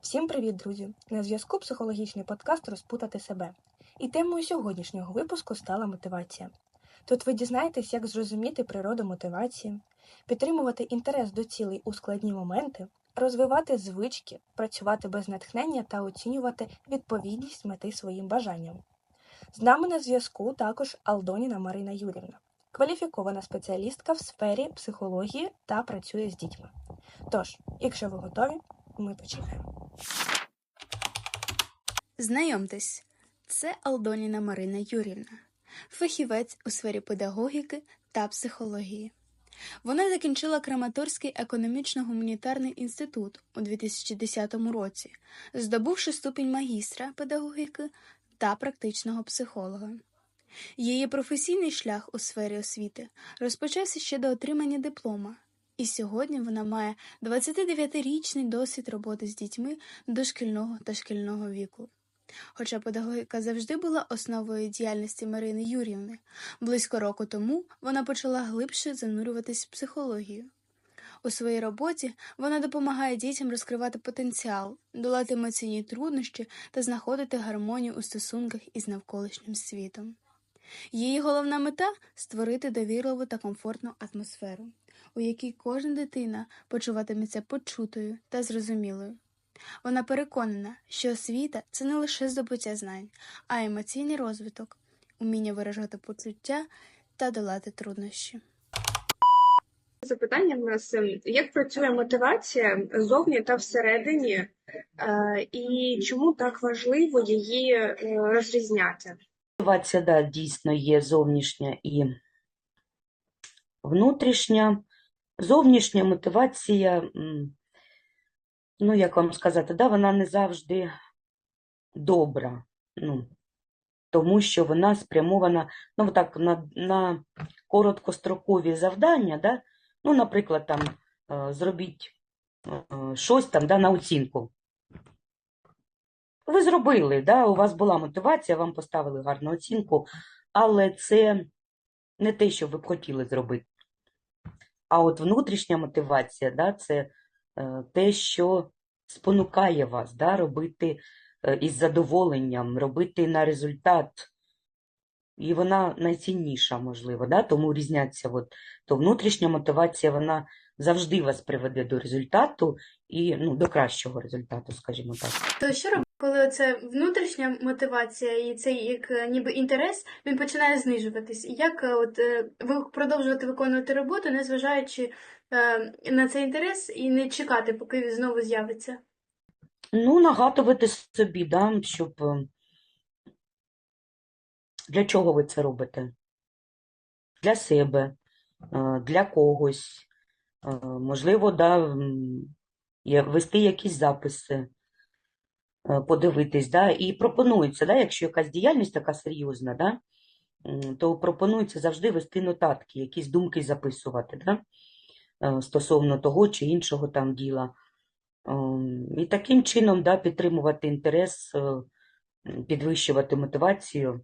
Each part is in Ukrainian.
Всім привіт, друзі! На зв'язку психологічний подкаст Розпутати себе. І темою сьогоднішнього випуску стала мотивація. Тут ви дізнаєтесь, як зрозуміти природу мотивації, підтримувати інтерес до цілей у складні моменти, розвивати звички, працювати без натхнення та оцінювати відповідність мети своїм бажанням. З нами на зв'язку також Алдоніна Марина Юрівна, кваліфікована спеціалістка в сфері психології та працює з дітьми. Тож, якщо ви готові, ми починаємо. Знайомтесь, це Алдоніна Марина Юрівна, фахівець у сфері педагогіки та психології. Вона закінчила Краматорський економічно-гуманітарний інститут у 2010 році, здобувши ступінь магістра педагогіки та практичного психолога. Її професійний шлях у сфері освіти розпочався ще до отримання диплома, і сьогодні вона має 29-річний досвід роботи з дітьми дошкільного та шкільного віку. Хоча педагогіка завжди була основою діяльності Марини Юрівни, близько року тому вона почала глибше занурюватись в психологію. У своїй роботі вона допомагає дітям розкривати потенціал, долати емоційні труднощі та знаходити гармонію у стосунках із навколишнім світом. Її головна мета створити довірливу та комфортну атмосферу, у якій кожна дитина почуватиметься почутою та зрозумілою. Вона переконана, що освіта це не лише здобуття знань, а емоційний розвиток, уміння виражати почуття та долати труднощі. Запитання в нас ем, як працює мотивація зовні та всередині, е, і чому так важливо її е, розрізняти? Мотивація, да, дійсно є зовнішня і внутрішня. Зовнішня мотивація, ну, як вам сказати, да, вона не завжди добра, ну, тому що вона спрямована ну, так, на, на короткострокові завдання, да, ну, наприклад, там, е, зробіть е, щось там, да, на оцінку. Ви зробили, да, у вас була мотивація, вам поставили гарну оцінку, але це не те, що ви б хотіли зробити. А от внутрішня мотивація, да, це е, те, що спонукає вас да, робити е, із задоволенням, робити на результат. І вона найцінніша, можливо, да? тому різняться. От, то внутрішня мотивація, вона завжди вас приведе до результату і ну, до кращого результату, скажімо так. То що коли це внутрішня мотивація і цей як е, ніби інтерес він починає знижуватись? Як е, от е, ви продовжувати виконувати роботу, незважаючи на цей інтерес, і не чекати, поки він знову з'явиться? Ну, нагадувати собі, да, щоб для чого ви це робите? Для себе, для когось. Можливо, да, вести якісь записи, подивитись, да, і пропонується, да, якщо якась діяльність така серйозна, да, то пропонується завжди вести нотатки, якісь думки записувати, да, е, стосовно того чи іншого там діла. Ем, І таким чином да, підтримувати інтерес, е, підвищувати мотивацію.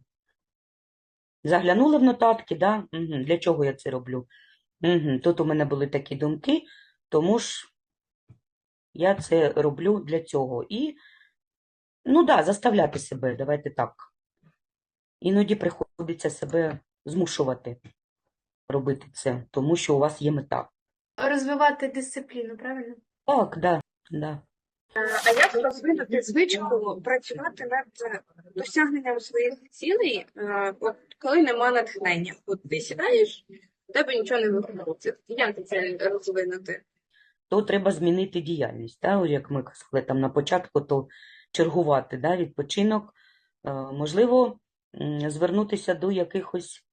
Заглянули в нотатки, да? Угу. Для чого я це роблю? Угу. Тут у мене були такі думки, тому ж я це роблю для цього. І, ну да, заставляти себе, давайте так. Іноді приходиться себе змушувати робити це, тому що у вас є мета. Розвивати дисципліну, правильно? Так, да, да. А як розвинути звичку працювати над досягненням своїх цілей, от коли нема натхнення? От ти сідаєш, у тебе нічого не виходить. Як це розвинути? то треба змінити діяльність. Да? Ось Як ми сказали там на початку, то чергувати да? відпочинок. Е, Можливо, звернутися до якихось,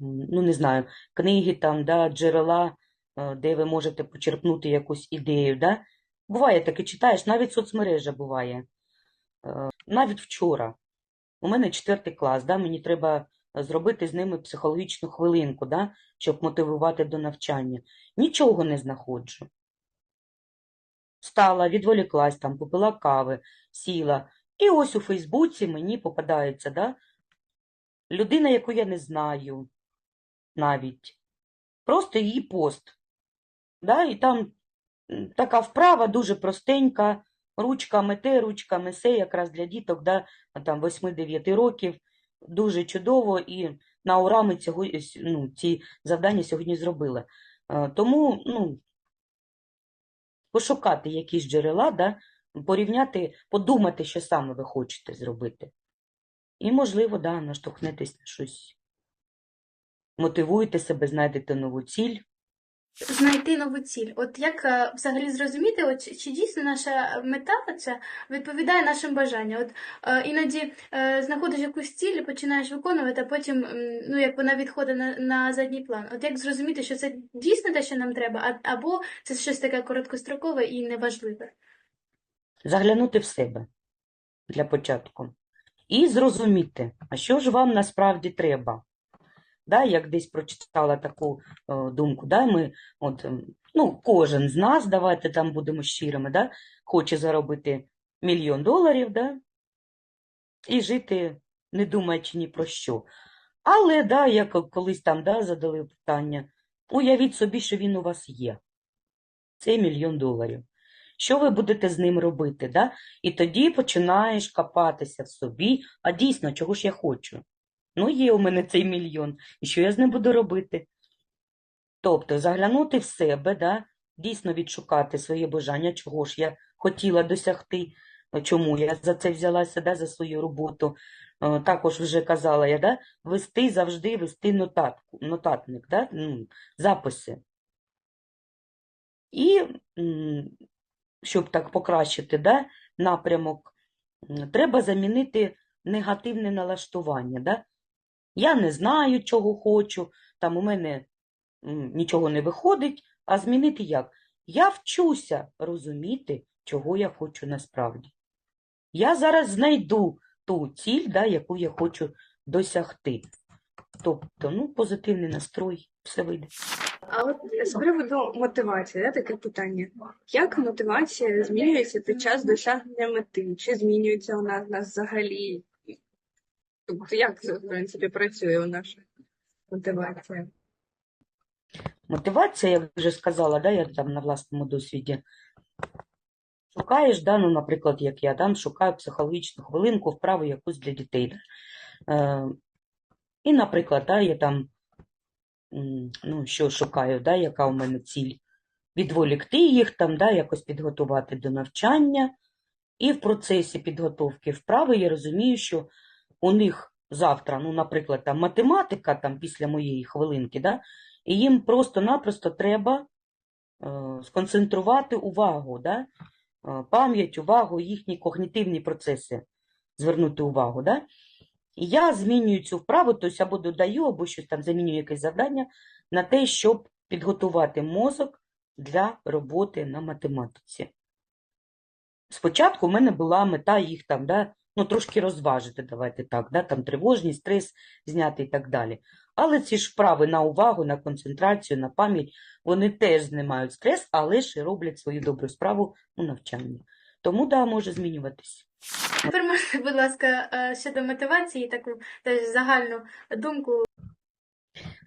ну не знаю, книги, там, да? джерела, е, де ви можете почерпнути якусь ідею. Да? Буває таке, читаєш, навіть соцмережа буває. Е, Навіть вчора. У мене четвертий клас, да? мені треба зробити з ними психологічну хвилинку, да? щоб мотивувати до навчання. Нічого не знаходжу. Стала, відволіклась там, попила кави, сіла. І ось у Фейсбуці мені попадається, да? людина, яку я не знаю, навіть. Просто її пост. Да? І там така вправа дуже простенька, ручками те, ручками се, якраз для діток, да? там 8-9 років. Дуже чудово, і на ура цього, ну, ці завдання сьогодні зробили. Е, Тому ну, пошукати якісь джерела, да? порівняти, подумати, що саме ви хочете зробити. І, можливо, да, наштовхнетесь на щось. Мотивуйте себе, знайдете нову ціль. Знайти нову ціль. От як е, взагалі зрозуміти, от, чи, дійсно наша мета ця відповідає нашим бажанням? От е, іноді е, знаходиш якусь ціль і починаєш виконувати, а потім ну, як вона відходить на, на задній план. От як зрозуміти, що це дійсно те, що нам треба, а, або це щось таке короткострокове і неважливе? заглянути в себе для початку і зрозуміти, а що ж вам насправді треба. Да, як десь прочитала таку е, думку, да, ми, от, ем, ну, кожен з нас, давайте там будемо щирими, да, хоче заробити мільйон доларів да, і жити, не думаючи ні про що. Але, да, як колись там да, задали питання, уявіть собі, що він у вас є. Це мільйон доларів. Що ви будете з ним робити? Да? І тоді починаєш копатися в собі, а дійсно, чого ж я хочу? Ну, є у мене цей мільйон, і що я з ним буду робити? Тобто заглянути в себе, да? дійсно відшукати своє бажання, чого ж я хотіла досягти, чому я за це взялася, да? за свою роботу. Е, Також вже казала я, да? вести завжди вести нотатку, нотатник, да? ну, записи. І щоб так покращити да, напрямок, треба замінити негативне налаштування. Да? Я не знаю, чого хочу, там у мене нічого не виходить, а змінити як? Я вчуся розуміти, чого я хочу насправді. Я зараз знайду ту ціль, да, яку я хочу досягти. Тобто, ну, позитивний настрой, все вийде. А от з приводу мотивації, да, таке питання. Як мотивація змінюється під час досягнення мети? Чи змінюється вона в нас взагалі? Тобто, як це, в принципі, працює наша мотивація? Мотивація, як вже сказала, да, я там на власному досвіді. Шукаєш, да, ну, наприклад, як я там шукаю психологічну хвилинку, вправу якусь для дітей. Да. Е, і, наприклад, да, я там, ну, що шукаю, да, яка у мене ціль? Відволікти їх, там, да, якось підготувати до навчання. І в процесі підготовки вправи я розумію, що у них завтра, ну, наприклад, там математика там, після моєї хвилинки, да, і їм просто-напросто треба е, сконцентрувати увагу, да? е, пам'ять, увагу, їхні когнітивні процеси звернути увагу. Да? І я змінюю цю вправу, тобто або додаю, або щось там замінюю якесь завдання на те, щоб підготувати мозок для роботи на математиці. Спочатку в мене була мета їх там, да, ну, трошки розважити, давайте так, да, там тривожність, стрес зняти і так далі. Але ці ж вправи на увагу, на концентрацію, на пам'ять, вони теж знімають стрес, але ж і роблять свою добру справу у навчанні. Тому, да, може змінюватись. Тепер можете, будь ласка, е, щодо мотивації, таку теж загальну думку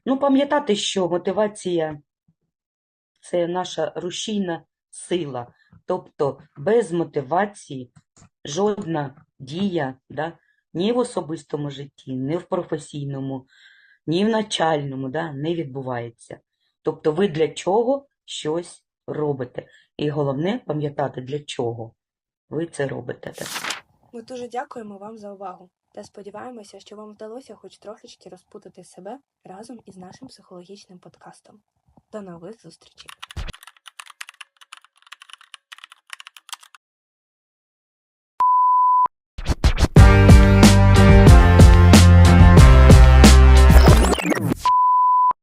Ну, пам'ятати, що мотивація – це наша рушійна сила. Тобто без мотивації жодна дія да, ні в особистому житті, ні в професійному, ні в начальному да, не відбувається. Тобто ви для чого щось робите. І головне пам'ятати, для чого ви це робите. Ми дуже дякуємо вам за увагу та сподіваємося, що вам вдалося хоч трошечки розпутати себе разом із нашим психологічним подкастом. До нових зустрічей!